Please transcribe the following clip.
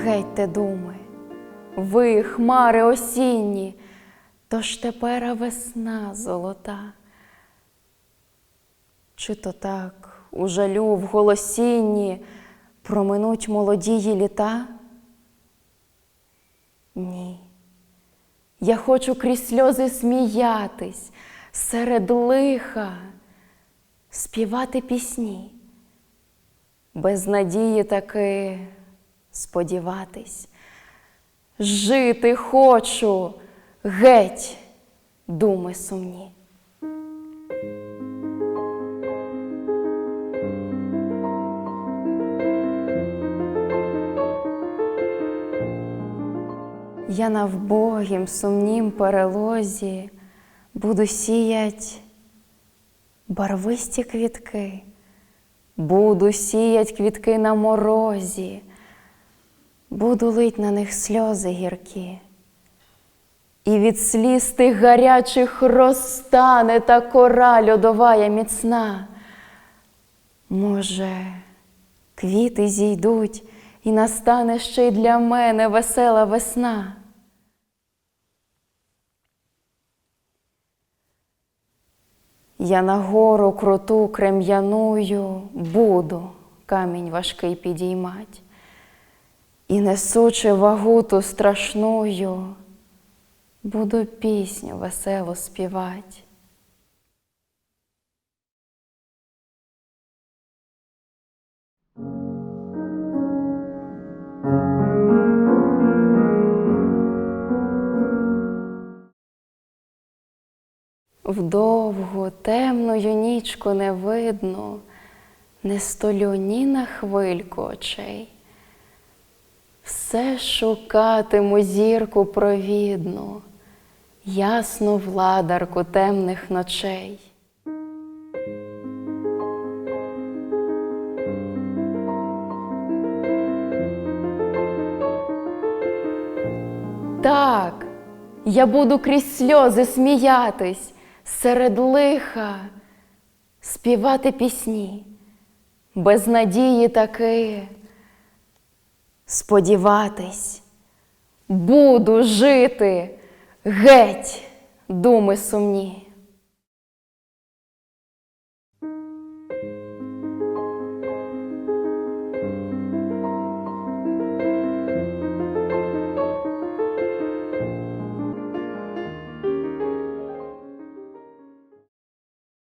гетьте думи, ви, хмари осінні, то ж тепера весна золота. Чи то так у жалю в голосінні проминуть молодії літа? Ні. Я хочу крізь сльози сміятись, серед лиха співати пісні, без надії таки сподіватись. Жити хочу геть, думи сумні. Я на вбогім сумнім перелозі буду сіять барвисті квітки, буду сіять квітки на морозі, буду лить на них сльози гіркі. І від сліз тих гарячих розтане та кора льодовая міцна. Може, квіти зійдуть, і настане ще й для мене весела весна. Я на гору круту крем'яную буду камінь важкий підіймать, і несучи вагу ту страшную, буду пісню веселу співать. Вдовгу темною нічку не видно, не столю ні на хвильку очей. Все шукатиму зірку провідну, ясну владарку темних ночей. Так, я буду крізь сльози сміятись, серед лиха співати пісні, без надії таки сподіватись, буду жити геть, думи сумні.